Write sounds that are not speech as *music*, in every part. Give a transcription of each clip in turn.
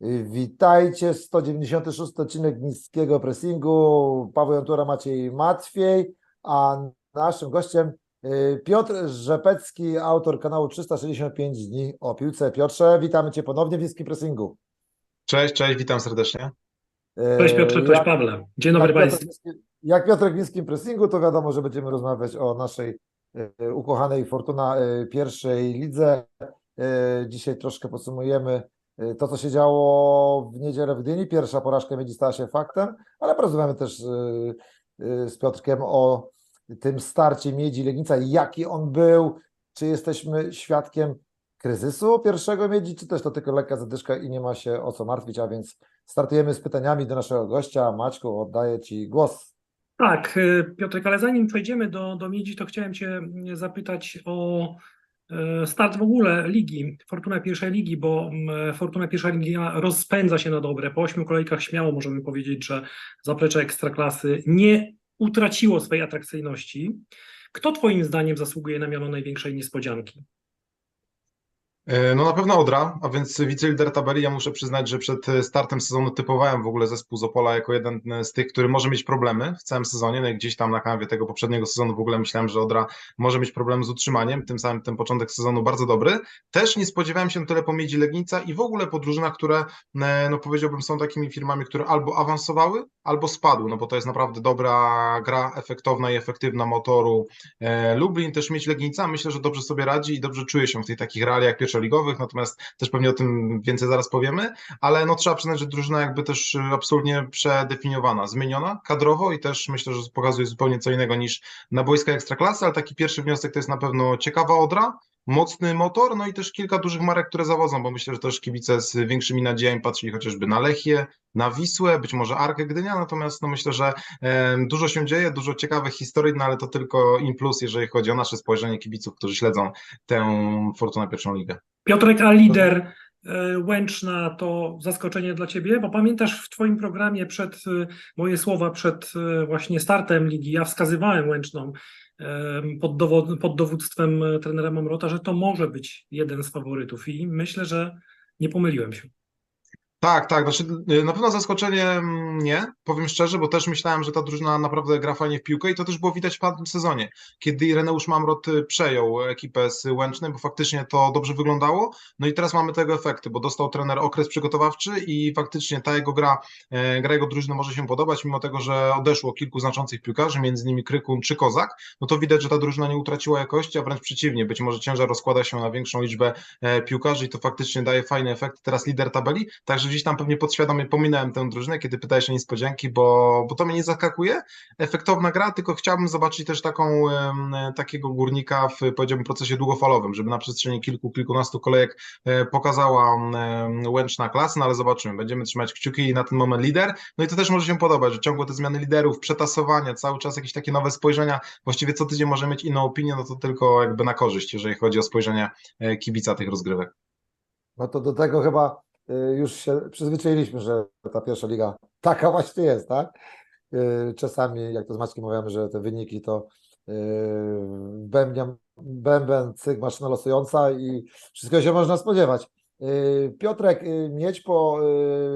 Witajcie, 196 odcinek niskiego pressingu. Paweł Jantura, Maciej Matwiej, a naszym gościem y, Piotr Rzepecki, autor kanału 365 dni o piłce. Piotrze, witamy Cię ponownie w niskim pressingu. Cześć, cześć, witam serdecznie. Y, Cześć Piotrze, cześć Pawle. Dzień dobry Państwu. Jak Piotrek w niskim pressingu, to wiadomo, że będziemy rozmawiać o naszej y, ukochanej Fortuna pierwszej lidze. Dzisiaj troszkę podsumujemy to, co się działo w niedzielę w Gdyni. Pierwsza porażka Miedzi stała się faktem, ale porozmawiamy też y, y, z Piotrkiem o tym starcie Miedzi Legnica, jaki on był, czy jesteśmy świadkiem kryzysu pierwszego Miedzi, czy też to tylko lekka zadyszka i nie ma się o co martwić, a więc startujemy z pytaniami do naszego gościa. Maćku, oddaję Ci głos. Tak, y, Piotrek, ale zanim przejdziemy do, do Miedzi, to chciałem Cię zapytać o start w ogóle ligi, Fortuna pierwszej ligi, bo mm, Fortuna pierwsza liga rozpędza się na dobre. Po ośmiu kolejkach śmiało możemy powiedzieć, że zaplecze Ekstraklasy nie utraciło swojej atrakcyjności. Kto Twoim zdaniem zasługuje na miano największej niespodzianki? E, No na pewno Odra, a więc wicelider tabeli. Ja muszę przyznać, że przed e, startem sezonu typowałem w ogóle zespół z Opola jako jeden e, z tych, który może mieć problemy w całym sezonie. No i gdzieś tam na kanwie tego poprzedniego sezonu w ogóle myślałem, że Odra może mieć problem z utrzymaniem. Tym samym ten początek sezonu bardzo dobry. Też nie spodziewałem się tyle po Miedzi Legnica i w ogóle po drużynach, które no powiedziałbym są takimi firmami, które albo awansowały, albo spadły, no bo to jest naprawdę dobra gra, efektowna i efektywna motoru Lublin też mieć Legnica, myślę, że dobrze sobie radzi i dobrze czuje się w tych takich realiach pierwszoligowych, natomiast też pewnie o tym więcej zaraz powiemy, ale no trzeba przyznać, że drużyna jakby też e, absolutnie przedefiniowana, zmieniona kadrowo i też myślę, że pokazuje zupełnie co innego niż na boiskach Ekstraklasy, ale taki pierwszy wniosek to jest na pewno ciekawa Odra, mocny motor, no i też kilka dużych marek, które zawodzą, bo myślę, że też kibice z większymi nadziejami patrzyli chociażby na Lechię, na Wisłę, być może Arkę Gdynia, natomiast no myślę, że dużo się dzieje, dużo ciekawych historii, no ale to tylko in plus, jeżeli chodzi o nasze spojrzenie kibiców, którzy śledzą tę Fortuna pierwszą ligę. Piotrek, a lider e, Łęczna to zaskoczenie dla Ciebie? Bo pamiętasz w Twoim programie przed, e, moje słowa przed e, właśnie startem ligi, ja wskazywałem Łęczną pod, pod dowództwem e, trenera Mamrota, że to może być jeden z faworytów i myślę, że nie pomyliłem się. Tak, tak, znaczy y, na pewno zaskoczenie nie, powiem szczerze, bo też myślałem, że ta drużyna naprawdę gra fajnie w piłkę i to też było widać w tamtym sezonie, kiedy Ireneusz Mamrot y, przejął ekipę z Łęcznej, bo faktycznie to dobrze wyglądało, no i teraz mamy tego efekty, bo dostał trener okres przygotowawczy i faktycznie ta jego gra, e, gra jego drużyny może się podobać, mimo tego, że odeszło kilku znaczących piłkarzy, między innymi Krykun czy Kozak, no to widać, że ta drużyna nie utraciła jakości, a wręcz przeciwnie, być może ciężar rozkłada się na większą liczbę e, piłkarzy i to faktycznie daje fajny efekt, teraz lider tabeli, także gdzieś tam pewnie podświadomie pominąłem tę drużynę, kiedy pytałeś o niespodzianki, bo, bo to mnie nie zaskakuje. Efektowna gra, tylko chciałbym zobaczyć też taką, takiego górnika w, powiedziałbym, procesie długofalowym, żeby na przestrzeni kilku, kilkunastu kolejek e, pokazała Łęczna klasę, no ale zobaczymy. Będziemy trzymać kciuki i na ten moment lider. No i to też może się podobać, że ciągłe te zmiany liderów, przetasowania, cały czas jakieś takie nowe spojrzenia, właściwie co tydzień może mieć inną opinię, no to tylko jakby na korzyść, jeżeli chodzi o spojrzenie kibica tych rozgrywek. No to do tego chyba już się przyzwyczailiśmy, że ta pierwsza liga taka właśnie jest, tak? Y, Czasami, jak to z Maćkiem mówimy, że te wyniki to y, bębniam, bęben, cyk, maszyna losująca i wszystkiego się można spodziewać. Y, Piotrek, y, mieć po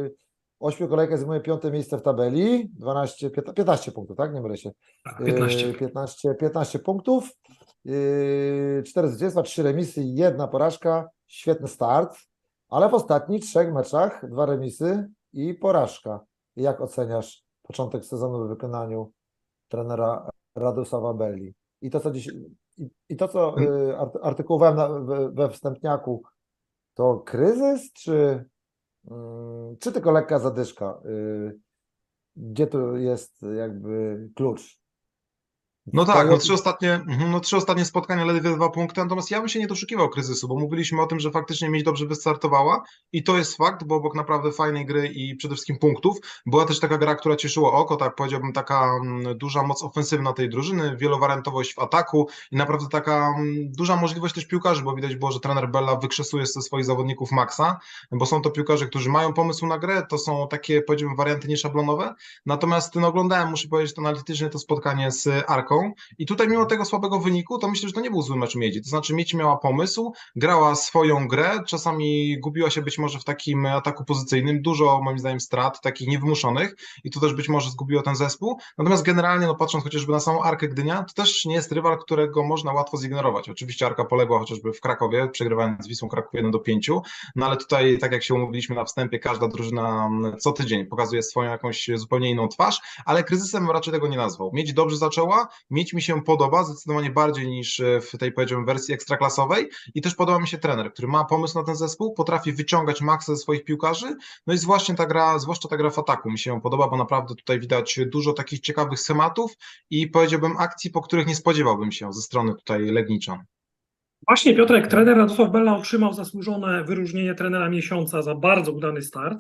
y, ośmiu kolejkach zajmuje piąte miejsce w tabeli, 12, 15, 15 punktów, tak? Nie mylę się. Tak, 15. Yy, 15, 15 punktów, yy, 4 zwycięstwa, 3 remisy jedna porażka. Świetny start, ale w ostatnich trzech meczach dwa remisy i porażka. Jak oceniasz początek sezonu w wykonaniu trenera Radosława Belli? I to, co dziś, i, i to, co art- artykułowałem na, we, wstępniaku, to kryzys, czy, mm, czy tylko lekka zadyszka? Yy, Gdzie tu jest jakby klucz? No tak, no trzy ostatnie, mhm, no trzy ostatnie spotkania ledwie dwa punkty, natomiast ja bym się nie doszukiwał kryzysu, bo mówiliśmy o tym, że faktycznie mieć dobrze wystartowała i to jest fakt, bo obok naprawdę fajnej gry i przede wszystkim punktów była też taka gra, która cieszyła oko, tak powiedziałbym, taka mm, duża moc ofensywna tej drużyny, wielowariantowość w ataku i naprawdę taka mm, duża możliwość też piłkarzy, bo widać było, że trener Bella wykrzesuje ze swoich zawodników maksa, bo są to piłkarze, którzy mają pomysł na grę, to są takie, powiedziałbym, warianty nieszablonowe, natomiast no, oglądałem, muszę powiedzieć, to analitycznie to spotkanie z Arką, I tutaj mimo tego słabego wyniku, to myślę, że to nie był zły mecz Miedzi. To znaczy Miedź miała pomysł, grała swoją grę, czasami gubiła się być może w takim ataku pozycyjnym, dużo moim zdaniem strat, takich niewymuszonych i tu też być może zgubiło ten zespół. Natomiast generalnie, no patrząc chociażby na samą Arkę Gdynia, to też nie jest rywal, którego można łatwo zignorować. Oczywiście Arka poległa chociażby w Krakowie, przegrywając z Wisłą Kraków 1 do 5, no ale tutaj, tak jak się umówiliśmy na wstępie, każda drużyna mm, co tydzień pokazuje swoją jakąś zupełnie inną twarz, ale kryzysem raczej tego nie nazwał. Mieć dobrze zaczęła, mieć mi się podoba zdecydowanie bardziej niż e, w tej powiedziałbym wersji ekstraklasowej i też podoba mi się trener, który ma pomysł na ten zespół, potrafi wyciągać maksa ze swoich piłkarzy, no i zwłaszcza ta gra, zwłaszcza ta gra w ataku mi się podoba, bo naprawdę tutaj widać dużo takich ciekawych schematów i powiedziałbym akcji, po których nie spodziewałbym się ze strony tutaj Legniczan. Właśnie Piotrek, trener Radosław Bella otrzymał zasłużone wyróżnienie trenera miesiąca za bardzo udany start.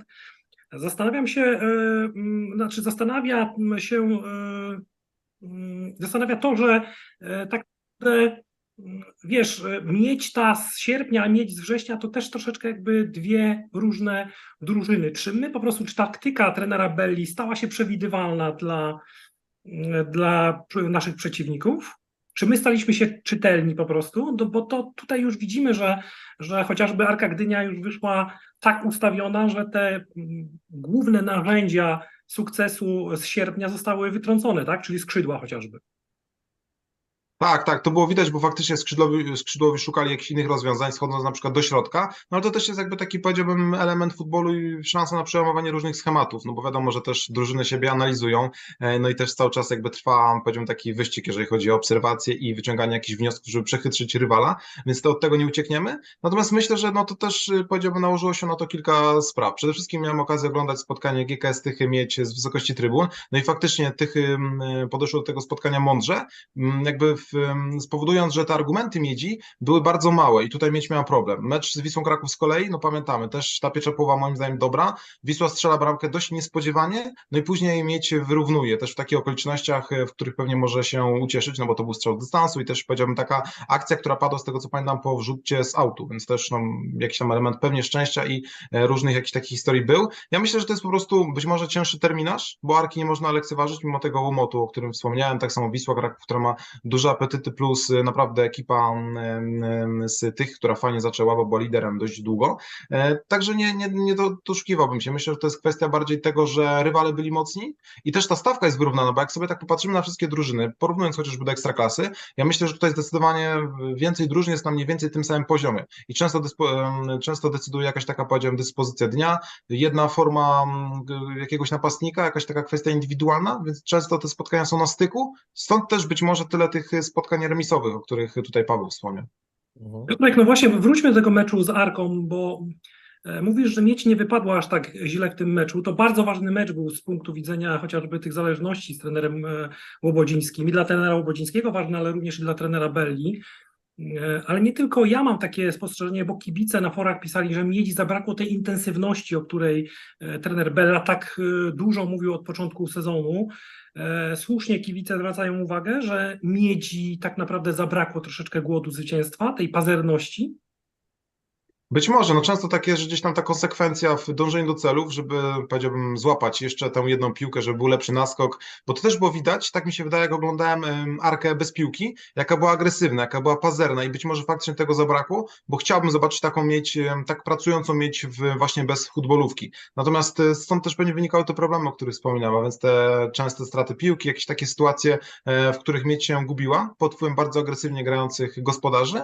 Zastanawiam się, mm, znaczy zastanawia się, mm, zastanawia to, że e, tak naprawdę, mm, wiesz, e, mieć ta z sierpnia, a mieć z września to też troszeczkę jakby dwie różne drużyny. Czy my po prostu, czy taktyka trenera Belli stała się przewidywalna dla, mm, dla naszych przeciwników? Czy my staliśmy się czytelni po prostu? No bo to tutaj już widzimy, że, że chociażby Arka Gdynia już wyszła tak ustawiona, że te mm, główne narzędzia sukcesu z sierpnia zostały wytrącone, tak? Czyli skrzydła chociażby. Tak, tak, to było widać, bo faktycznie skrzydłowi, skrzydłowi szukali jakichś innych rozwiązań, schodząc na przykład do środka, no ale to też jest jakby taki, powiedziałbym, element futbolu i szansa na przełamywanie różnych schematów, no bo wiadomo, że też drużyny siebie analizują, e, no i też cały czas jakby trwa, powiedziałbym, taki wyścig, jeżeli chodzi o obserwacje i wyciąganie jakichś wniosków, żeby przechytrzyć rywala, więc to od tego nie uciekniemy. Natomiast myślę, że no to też, y, powiedziałbym, nałożyło się na to kilka spraw. Przede wszystkim miałem okazję oglądać spotkanie GKS Tychy mieć z wysokości trybun, no i faktycznie Tychy mm, podeszły do tego spotkania mądrze, jakby w, spowodując, że te argumenty miedzi były bardzo małe i tutaj mieć miała problem. Mecz z Wisłą Kraków z kolei, no pamiętamy, też ta pierwsza połowa moim zdaniem dobra. Wisła strzela bramkę dość niespodziewanie, no i później mieć wyrównuje też w takich okolicznościach, e, w których pewnie może się ucieszyć, no bo to był strzał z dystansu i też powiedziałbym taka akcja, która padła z tego co pamiętam po wrzucie z autu, więc też no, jakiś tam element pewnie szczęścia i e, różnych jakichś takich historii był. Ja myślę, że to jest po prostu być może cięższy terminarz, bo Arki nie można lekceważyć mimo tego łomotu, o którym wspomniałem, tak samo Wisła Kraków, która ma duże apetyty plus y, naprawdę ekipa mm, mm, z tych, która fajnie zaczęła, bo była liderem dość długo. E, Także nie, nie, nie do- doszukiwałbym się. Myślę, że to jest kwestia bardziej tego, że rywale byli mocni i też ta stawka jest wyrównana, bo jak sobie tak popatrzymy na wszystkie drużyny, porównując chociażby do Ekstraklasy, ja myślę, że tutaj zdecydowanie więcej drużyn jest na mniej więcej tym samym poziomie i często, często decyduje jakaś taka, powiedziałem, dyspozycja dnia, jedna forma jakiegoś napastnika, jakaś taka kwestia indywidualna, więc często te spotkania są na styku, stąd też być może tyle tych spotkań remisowych, o których tutaj Paweł wspomniał. Mhm. Piotrek, no właśnie, wróćmy do tego meczu z Arką, bo e, mówisz, że Miedź nie wypadła aż tak źle w tym meczu. To bardzo ważny mecz był z punktu widzenia chociażby tych zależności z trenerem e, Łobodzińskim. I dla trenera Łobodzińskiego ważne, ale również i dla trenera Belli. E, Ale nie tylko ja mam takie spostrzeżenie, bo kibice na forach pisali, że Miedzi zabrakło tej intensywności, o której e, trener Bella tak e, dużo mówił od początku sezonu. Słusznie kibice zwracają uwagę, że Miedzi tak naprawdę zabrakło troszeczkę głodu zwycięstwa, tej pazerności. Być może, no często tak jest, że gdzieś tam ta konsekwencja w dążeniu do celów, żeby, powiedziałbym, złapać jeszcze tę jedną piłkę, żeby był lepszy naskok, bo to też było widać, tak mi się wydaje, jak oglądałem em, Arkę bez piłki, jaka była agresywna, jaka była pazerna i być może faktycznie tego zabrakło, bo chciałbym zobaczyć taką mieć, tak pracującą mieć w, właśnie bez futbolówki. Natomiast e, stąd też pewnie wynikały te problemy, o których wspominałem, a więc te częste straty piłki, jakieś takie sytuacje, e, w których mieć się gubiła pod wpływem bardzo agresywnie grających gospodarzy.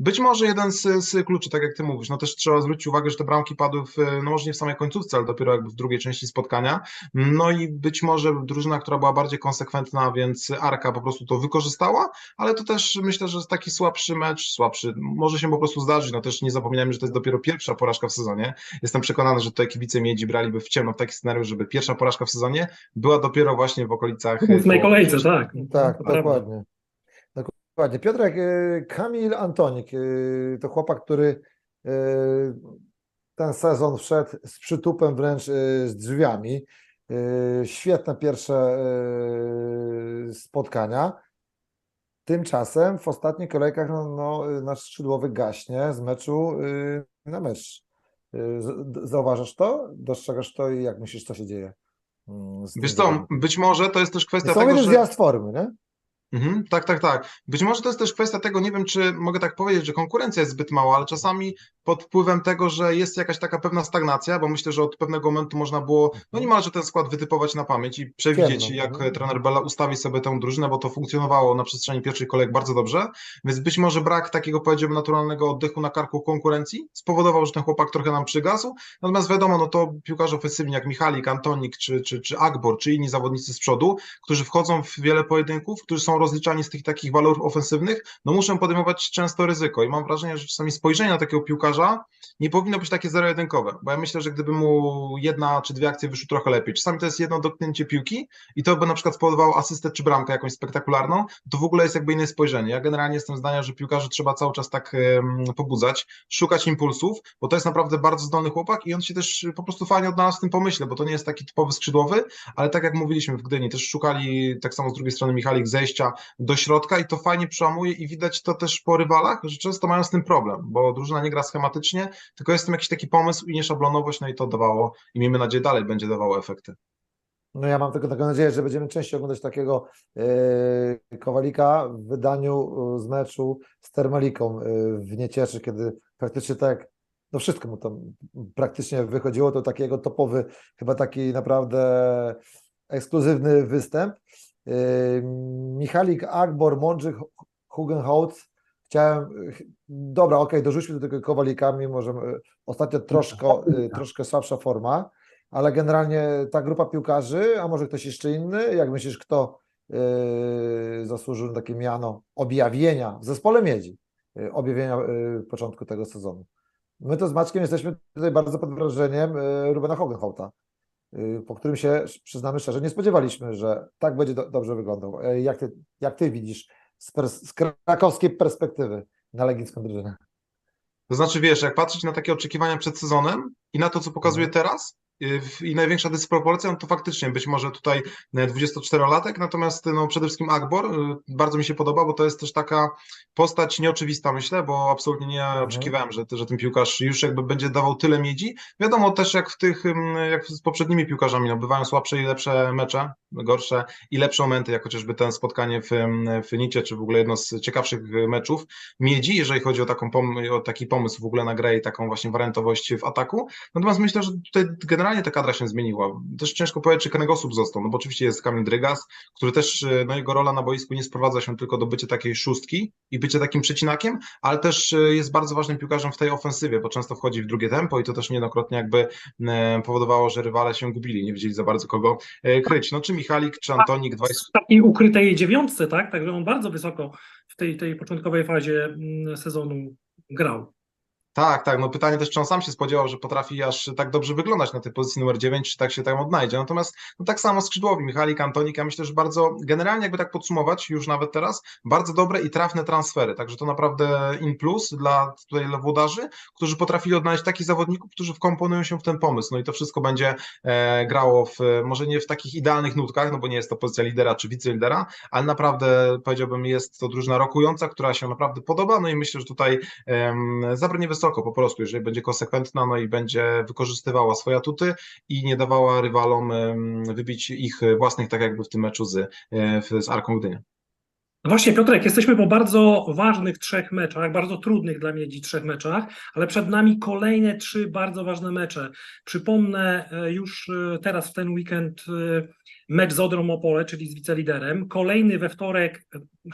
Być może jeden z, z kluczy, tak jak ty mówisz, no też trzeba zwrócić uwagę, że te bramki padły w, no może nie w samej końcówce, ale dopiero jakby w drugiej części spotkania. No i być może drużyna, która była bardziej konsekwentna, więc Arka po prostu to wykorzystała, ale to też myślę, że jest taki słabszy mecz, słabszy, może się po prostu zdarzyć, no też nie zapominajmy, że to jest dopiero pierwsza porażka w sezonie. Jestem przekonany, że tutaj kibice Miedzi braliby w ciemno w taki scenariusz, żeby pierwsza porażka w sezonie była dopiero właśnie w okolicach... W ósmej kolejce, tak. Tak, dokładnie. Dokładnie. Piotrek, y, Kamil Antonik, y, to chłopak, który ten sezon wszedł z przytupem wręcz y, z drzwiami. Y, Świetne pierwsze spotkania. Tymczasem w ostatnich kolejkach no, no, nasz skrzydłowy gaśnie z meczu na mecz. Zauważasz to? Dostrzegasz to i jak myślisz, co się dzieje? mm, Wiesz co, być może to jest też kwestia Są tego, że... zjazd formy, nie? Mhm, tak, tak, tak. Być może to jest też kwestia tego, nie wiem, czy mogę tak powiedzieć, że konkurencja jest zbyt mała, ale czasami pod wpływem tego, że jest jakaś taka pewna stagnacja, bo myślę, że od pewnego momentu można było no niemalże ten skład wytypować na pamięć i przewidzieć, Ciemno, jak mhm. trener Bella ustawi sobie tę drużynę, bo to funkcjonowało na przestrzeni pierwszej kolejek bardzo dobrze, więc być może brak takiego, powiedziałbym, naturalnego oddechu na karku konkurencji spowodował, że ten chłopak trochę nam przygasł, natomiast wiadomo, no to piłkarze ofensywni jak Michalik, Antonik czy, czy, czy Agbor, czy inni zawodnicy z przodu, którzy wchodzą w wiele pojedynków, którzy są rozliczani z tych takich walorów ofensywnych, no muszą podejmować często ryzyko. I mam wrażenie, że czasami spojrzenie na takiego piłkarza nie powinno być takie zero-jedynkowe, bo ja myślę, że gdyby mu jedna czy dwie akcje wyszły trochę lepiej, czasami to jest jedno dotknięcie piłki i to by na przykład spowodowało asystę czy bramkę jakąś spektakularną, to w ogóle jest jakby inne spojrzenie. Ja generalnie jestem zdania, że piłkarzy trzeba cały czas tak pobudzać, szukać impulsów, bo to jest naprawdę bardzo zdolny chłopak i on się też po prostu fajnie odnalazł w tym pomyśle, bo to nie jest taki typowy skrzydłowy, ale tak jak mówiliśmy w Gdyni, też szukali tak samo z drugiej strony Michalik zejścia do środka i to fajnie przełamuje i widać to też po rywalach, że często mają z tym problem, bo drużyna nie gra tylko jest w tym jakiś taki pomysł i nieszablonowość, no i to dawało i miejmy nadzieję dalej będzie dawało efekty. No ja mam tylko taką nadzieję, że będziemy częściej oglądać takiego e, Kowalika w wydaniu e, z meczu z Termaliką e, w Niecieszy, kiedy praktycznie tak, no wszystko mu tam praktycznie wychodziło, to takiego topowy, chyba taki naprawdę ekskluzywny występ. Michalik, Akbor, Mądrzyk, Hugenhout. Chciałem, e, dobra, okej, dorzućmy do tego Kowalika, mimo że e, ostatnio troszkę, e, *laughs* troszkę słabsza forma, ale generalnie ta grupa piłkarzy, a może ktoś jeszcze inny, jak myślisz, kto yy, zasłużył na takie miano objawienia w zespole miedzi, objawienia początku tego sezonu? My to z Maćkiem jesteśmy tutaj bardzo pod wrażeniem Rubena Hogenhauta, po którym się, przyznamy szczerze, nie spodziewaliśmy, że tak będzie do, dobrze wyglądał. Jak ty, jak ty widzisz z, z krakowskiej perspektywy na legicką drużynę? To znaczy, wiesz, jak patrzeć na takie oczekiwania przed sezonem i na to, co pokazuje Mhm. teraz, i największa dysproporcja, no to faktycznie być może tutaj e, 24-latek, natomiast no przede wszystkim Akbor y, bardzo mi się podoba, bo to jest też taka postać nieoczywista, myślę, bo absolutnie nie oczekiwałem, że, że ten piłkarz już jakby będzie dawał tyle miedzi. Wiadomo też, jak w tych, jak z poprzednimi piłkarzami, no bywają słabsze i lepsze mecze, gorsze i lepsze momenty, jak chociażby ten spotkanie w, w Nicie, czy w ogóle jedno z ciekawszych y, meczów miedzi, jeżeli chodzi o, taką o taki pomysł w ogóle na grę i taką właśnie wariantowość w ataku. Natomiast myślę, że tutaj generalnie ta kadra się zmieniła. Też ciężko powiedzieć, czy kręgosłup został, no bo oczywiście jest Kamil Drygas, który też, y, no jego rola na boisku nie sprowadza się tylko do bycia takiej szóstki i bycia takim przecinakiem, ale też y, jest bardzo ważnym piłkarzem w tej ofensywie, bo często wchodzi w drugie tempo i to też niejednokrotnie jakby e, powodowało, że rywale się gubili, nie wiedzieli za bardzo kogo e, kryć. No czy Michalik, czy Antonik, dwaj w takiej ukrytej dziewiątce, tak? Także on bardzo wysoko w tej, tej początkowej fazie mm, sezonu grał. Tak, tak. No pytanie też, czy on sam się spodziewał, że potrafi aż tak dobrze wyglądać na tej pozycji numer 9, czy tak się tam odnajdzie. Natomiast no tak samo skrzydłowi, Michalik, Antonik, ja myślę, że bardzo, generalnie jakby tak podsumować, już nawet teraz, bardzo dobre i trafne transfery. Także to naprawdę in plus dla tutaj włodarzy, którzy potrafili odnaleźć takich zawodników, którzy wkomponują się w ten pomysł. No i to wszystko będzie e, grało w, może nie w takich idealnych nutkach, no bo nie jest to pozycja lidera czy wicelidera, ale naprawdę powiedziałbym, jest to drużyna rokująca, która się naprawdę podoba. No i myślę, że tutaj em, zabrnie wysoko po prostu, jeżeli będzie konsekwentna, no i będzie wykorzystywała swoje atuty i nie dawała rywalom wybić ich własnych, tak jakby w tym meczu z, e, z Arką Gdynia. Właśnie, Piotrek, jesteśmy po bardzo ważnych trzech meczach, bardzo trudnych dla Miedzi trzech meczach, ale przed nami kolejne trzy bardzo ważne mecze. Przypomnę e, już e, teraz w ten weekend e, mecz z Odrą Opole, czyli z wiceliderem. Kolejny we wtorek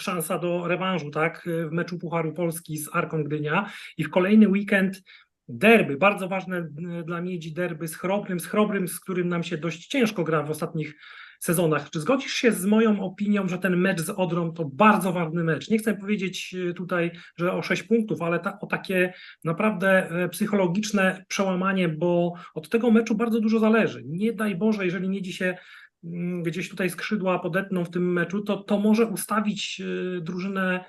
szansa do rewanżu, tak, w meczu Pucharu Polski z Arką Gdynia i w kolejny weekend derby, bardzo ważne dla Miedzi derby z Chrobrym, z Chrobrym, z którym nam się dość ciężko gra w ostatnich sezonach. Czy zgodzisz się z moją opinią, że ten mecz z Odrą to bardzo ważny mecz? Nie chcę powiedzieć e, tutaj, że o 6 punktów, ale ta, o takie naprawdę e, psychologiczne przełamanie, bo od tego meczu bardzo dużo zależy. Nie daj Boże, jeżeli Miedzi się mm, gdzieś tutaj skrzydła podetną w tym meczu, to, to może ustawić e, drużynę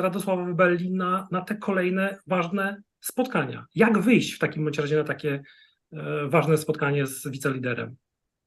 Radosława Wybelli na, te kolejne ważne spotkania. Jak wyjść w takim razie na takie ważne spotkanie z wiceliderem?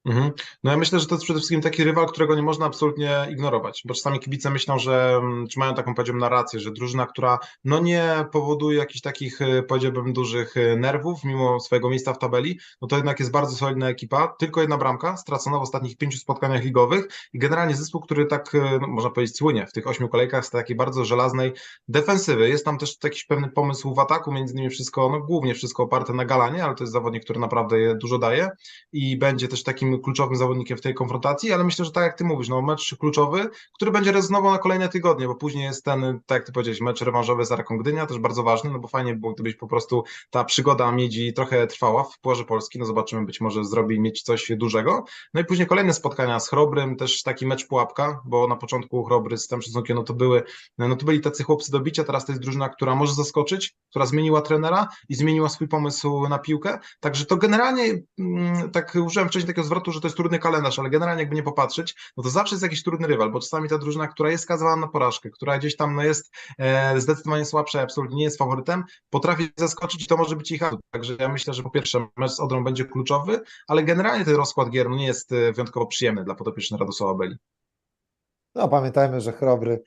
Mhm. No ja myślę, że to jest przede wszystkim taki rywal, którego nie można absolutnie ignorować, bo czasami kibice myślą, że mm, czy mają taką powiedziałbym narrację, że drużyna, która no nie powoduje jakichś takich e, powiedziałbym dużych e, nerwów mimo swojego miejsca w tabeli, no to jednak jest bardzo solidna ekipa, tylko jedna bramka stracona w ostatnich pięciu spotkaniach ligowych i generalnie zespół, który tak e, no, można powiedzieć słynie w tych ośmiu kolejkach z takiej bardzo żelaznej defensywy. Jest tam też jakiś pewny pomysł w ataku, między innymi wszystko, no głównie wszystko oparte na Galanie, ale to jest zawodnik, który naprawdę je dużo daje i będzie też takim kluczowym zawodnikiem w tej konfrontacji, ale myślę, że tak jak ty mówisz, no mecz kluczowy, który będzie rezonował na kolejne tygodnie, bo później jest ten, tak jak ty powiedziałeś, mecz rewanżowy z Araką Gdynia, też bardzo ważny, no bo fajnie by było, gdybyś po prostu ta przygoda Miedzi trochę trwała w Pucharze Polski, no zobaczymy, być może zrobi mieć coś dużego, no i później kolejne spotkania z Chrobrym, też taki mecz pułapka, bo na początku Chrobry z tym szacunkiem, no to były, no to byli tacy chłopcy do bicia, teraz to jest drużyna, która może zaskoczyć, która zmieniła trenera i zmieniła swój pomysł na piłkę, także to generalnie, mm, tak użyłem wcześniej takiego zwrotu, że to jest trudny kalendarz, ale generalnie jakby nie popatrzeć, no to zawsze jest jakiś trudny rywal, bo czasami ta drużyna, która jest skazywana na porażkę, która gdzieś tam no jest e, zdecydowanie słabsza, absolutnie nie jest faworytem, potrafi zaskoczyć i to może być ich atut. Także ja myślę, że po pierwsze mecz z Odrą będzie kluczowy, ale generalnie ten rozkład gier no, nie jest e, wyjątkowo przyjemny dla podopiecznych Radosława Beli. No pamiętajmy, że Chrobry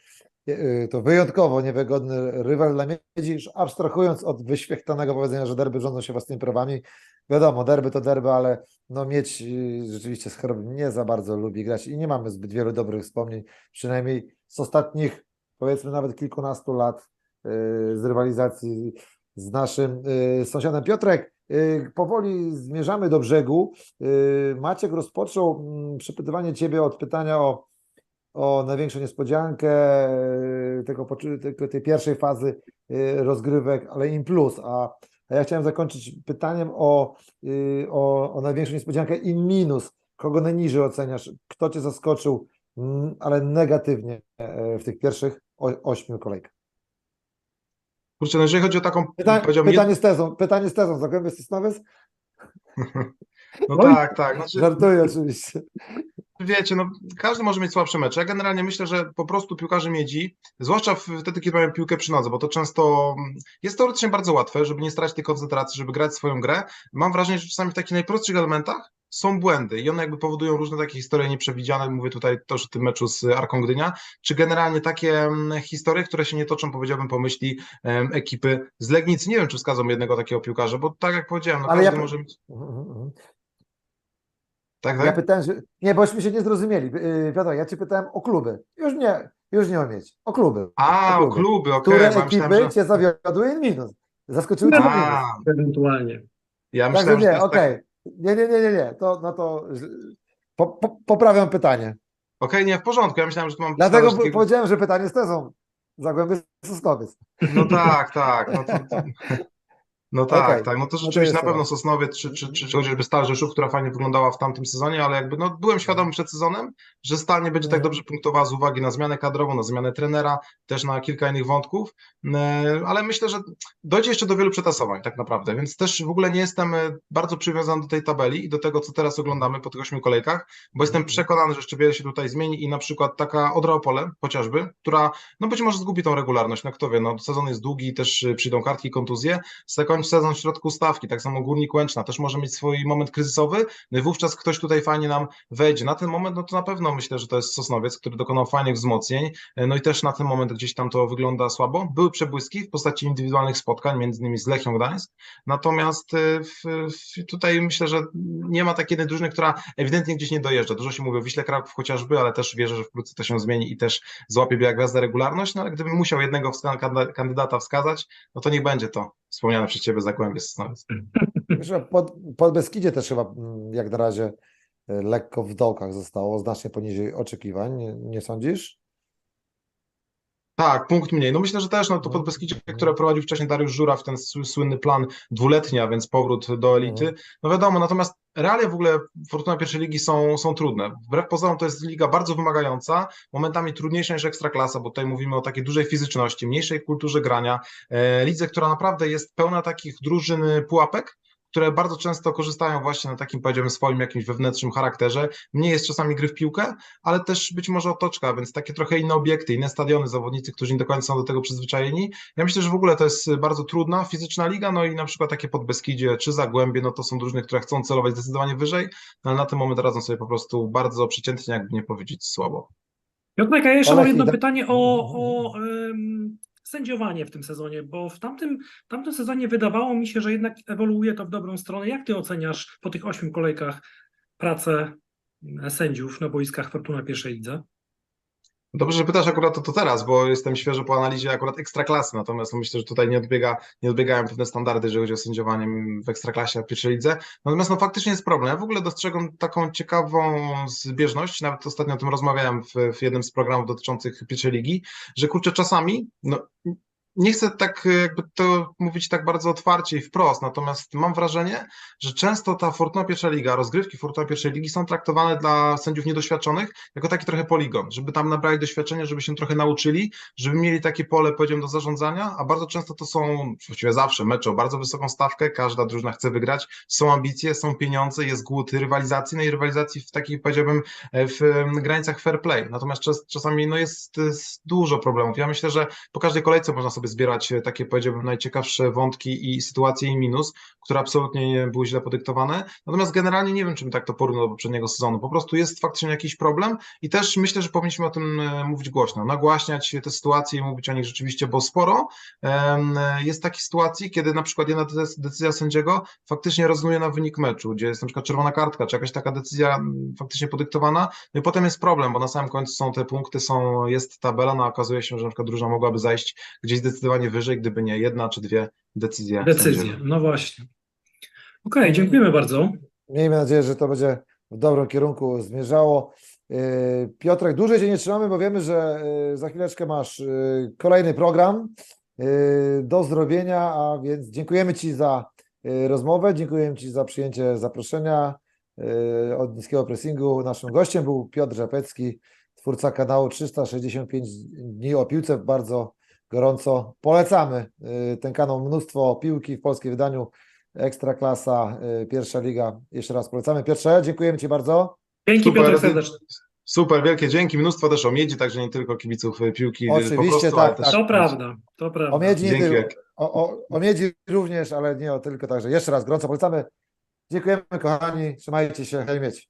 to wyjątkowo niewygodny rywal dla Miedzi, już abstrahując od wyświechtanego powiedzenia, że derby rządzą się własnymi prawami. Wiadomo, derby to derby, ale no Miedź y, rzeczywiście z Chrobrym nie za bardzo lubi grać i nie mamy zbyt wielu dobrych wspomnień, przynajmniej z ostatnich powiedzmy nawet kilkunastu lat y, z rywalizacji z naszym sąsiadem. Piotrek, powoli zmierzamy do brzegu. Maciek rozpoczął mm, przepytywanie Ciebie od pytania o o największą niespodziankę e, tego, tego, tej pierwszej fazy e, rozgrywek, ale im plus. A, a ja chciałem zakończyć pytaniem o, e, o, o największą niespodziankę im minus. Kogo najniżej oceniasz? Kto cię zaskoczył, ale negatywnie w tych pierwszych ośmiu kolejkach? Kurczę, no jeżeli chodzi o taką... Pyta, pytanie, z tezą, pytanie z tezą. Zagłębie Sosnowiec? *laughs* No tak, tak. Znaczy... Żartuję oczywiście wiecie, no, każdy może mieć słabsze mecze. Ja generalnie myślę, że po prostu piłkarze miedzi, zwłaszcza wtedy, kiedy mają piłkę przy nodze, bo to często jest teoretycznie bardzo łatwe, żeby nie stracić tej koncentracji, żeby grać swoją grę. Mam wrażenie, że czasami w takich najprostszych elementach są błędy i one jakby powodują różne takie historie nieprzewidziane. Mówię tutaj też o tym meczu z Arką Gdynia, czy generalnie takie mm, historie, które się nie toczą, powiedziałbym, po myśli ekipy z Legnicy. Nie wiem, czy wskazał jednego takiego piłkarza, bo tak jak powiedziałem, no Ale każdy ja... może mieć... Tak, tak? Ja pytałem, że... Nie, bośmy się nie zrozumieli. Y, Piotr, ja cię pytałem o kluby. Już nie, już nie o mieć. O kluby. A, o kluby, okej. Okay. Które ekipy że... cię zawiodły minus. Zaskoczyły cię minus. Ewentualnie. Ja myślałem, Także nie, okej. Okay. Tak... Nie, nie, nie, nie, nie. To, no to po, po, poprawiam pytanie. Okej, okay, nie, w porządku. Ja myślałem, że tu mam... Dlatego takiego... powiedziałem, że pytanie z tezą. Zagłębie Sosnowiec. No tak, tak. No to... No tak, okay. tak. No to rzeczywiście no to na pewno Sosnowiec, czy, czy, czy, czy chociażby Stal Rzeszów, która fajnie wyglądała w tamtym sezonie, ale jakby no, byłem świadomy przed sezonem, że Stal nie będzie tak mhm. dobrze punktowała z uwagi na zmianę kadrową, na zmianę trenera, też na kilka innych wątków, e, ale myślę, że dojdzie jeszcze do wielu przetasowań tak naprawdę, więc też w ogóle nie jestem e, bardzo przywiązany do tej tabeli i do tego, co teraz oglądamy po tych ośmiu kolejkach, bo jestem mhm. przekonany, że jeszcze wiele się tutaj zmieni i na przykład taka Odra Opole chociażby, która no być może zgubi tą regularność, no kto wie, no sezon jest długi też e, przyjdą kartki i kontuzje, sezon w środku stawki, tak samo Górnik Łęczna też może mieć swój moment kryzysowy, no i wówczas ktoś tutaj fajnie nam wejdzie. Na ten moment, no to na pewno myślę, że to jest Sosnowiec, który dokonał fajnych wzmocnień, no i też na ten moment gdzieś tam to wygląda słabo. Były przebłyski w postaci indywidualnych spotkań, między innymi z Lechią Gdańsk, natomiast y, w, w, tutaj myślę, że nie ma takiej jednej drużyny, która ewidentnie gdzieś nie dojeżdża. Dużo się mówi o Wiśle Kraków chociażby, ale też wierzę, że wkrótce to się zmieni i też złapie biała gwiazda regularność, no ale gdybym musiał jednego kandydata wskazać, no to niech będzie to wspomniane przez Ciebie Zagłębie Sosnowiec. Pod, pod Beskidzie też chyba mm, jak na razie e, lekko w dołkach zostało, znacznie poniżej oczekiwań, nie, nie sądzisz? Tak, punkt mniej. No myślę, że też no to pod Beskidzie, które prowadził wcześniej Dariusz Żuraw, ten słynny plan dwuletni, a więc powrót do elity. No wiadomo, natomiast realia w ogóle Fortuna pierwszej ligi są, są trudne. Wbrew pozorom to jest liga bardzo wymagająca, momentami trudniejsza niż Ekstraklasa, bo tutaj mówimy o takiej dużej fizyczności, mniejszej kulturze grania, e, lidze, która naprawdę jest pełna takich drużyn pułapek, które bardzo często korzystają właśnie na takim, powiedziałbym, swoim jakimś wewnętrznym charakterze. Mniej jest czasami gry w piłkę, ale też być może otoczka, więc takie trochę inne obiekty, inne stadiony, zawodnicy, którzy nie do końca są do tego przyzwyczajeni. Ja myślę, że w ogóle to jest bardzo trudna fizyczna liga, no i na przykład takie Podbeskidzie czy Zagłębie, no to są drużyny, które chcą celować zdecydowanie wyżej, no ale na ten moment radzą sobie po prostu bardzo przeciętnie, jakby nie powiedzieć słabo. Piotrek, a ja jeszcze mam jedno pytanie o, o sędziowanie w tym sezonie, bo w tamtym, tamtym sezonie wydawało mi się, że jednak ewoluuje to w dobrą stronę. Jak ty oceniasz po tych ośmiu kolejkach pracę sędziów na boiskach Fortuna pierwszej lidze? Dobrze, że pytasz akurat o to teraz, bo jestem świeżo po analizie akurat ekstraklasy, natomiast no myślę, że tutaj nie, odbiega, nie odbiegają pewne standardy, jeżeli chodzi o sędziowanie w ekstraklasie, w pierwszej lidze. Natomiast no faktycznie jest problem. Ja w ogóle dostrzegam taką ciekawą zbieżność, nawet ostatnio o tym rozmawiałem w, w jednym z programów dotyczących pierwszej ligi, że kurczę czasami, no nie chcę tak jakby to mówić tak bardzo otwarcie i wprost, natomiast mam wrażenie, że często ta Fortuna Pierwsza Liga, rozgrywki Fortuna Pierwszej Ligi są traktowane dla sędziów niedoświadczonych jako taki trochę poligon, żeby tam nabrali doświadczenia, żeby się trochę nauczyli, żeby mieli takie pole, powiedziałem, do zarządzania, a bardzo często to są, właściwie zawsze mecze o bardzo wysoką stawkę, każda drużyna chce wygrać, są ambicje, są pieniądze, jest głód rywalizacji, no i rywalizacji w takich, powiedziałbym, w em, granicach fair play. Natomiast czas, czasami no jest, jest dużo problemów. Ja myślę, że po każdej kolejce można sobie zbierać e, takie, powiedziałbym, najciekawsze wątki i sytuacje i minus, które absolutnie nie były źle podyktowane. Natomiast generalnie nie wiem, czy bym tak to porównał do poprzedniego sezonu. Po prostu jest faktycznie jakiś problem i też myślę, że powinniśmy o tym e, mówić głośno, nagłaśniać te sytuacje i mówić o nich rzeczywiście, bo sporo em, jest takich sytuacji, kiedy na przykład jedna decy- decyzja sędziego faktycznie rezonuje na wynik meczu, gdzie jest na przykład czerwona kartka, czy jakaś taka decyzja faktycznie podyktowana, no i potem jest problem, bo na samym końcu są te punkty, są, jest tabela, no okazuje się, że na przykład drużyna mogłaby zajść gdzieś zdecydowanie wyżej, gdyby nie jedna czy dwie decyzje Decyzje, sędziów. no właśnie. Okej, dziękujemy bardzo. Miejmy nadzieję, że to będzie w dobrym kierunku zmierzało. Yy, Piotrek, dłużej Cię nie trzymamy, bo wiemy, że yy, za chwileczkę masz yy, kolejny program do zrobienia, a więc dziękujemy Ci za rozmowę, dziękujemy Ci za przyjęcie zaproszenia od niskiego pressingu. Naszym gościem był Piotr Rzepecki, twórca kanału 365 dni o piłce. Bardzo gorąco polecamy yy, ten kanał. Mnóstwo piłki w polskim wydaniu. Ekstraklasa, y, pierwsza liga. Jeszcze raz polecamy. Piotrze, dziękujemy Ci bardzo. Dzięki Super, Piotr ty- serdecznie. Super, wielkie dzięki, mnóstwo też o miedzi, także nie tylko kibiców y, piłki y, Oczywiście, po prostu, tak, tak. To prawda, to prawda. O miedzi, Dzięki wielkie. o, o, o miedzi również, ale nie o tylko. Także jeszcze raz gorąco polecamy. Dziękujemy kochani. Trzymajcie się. Hej mieć.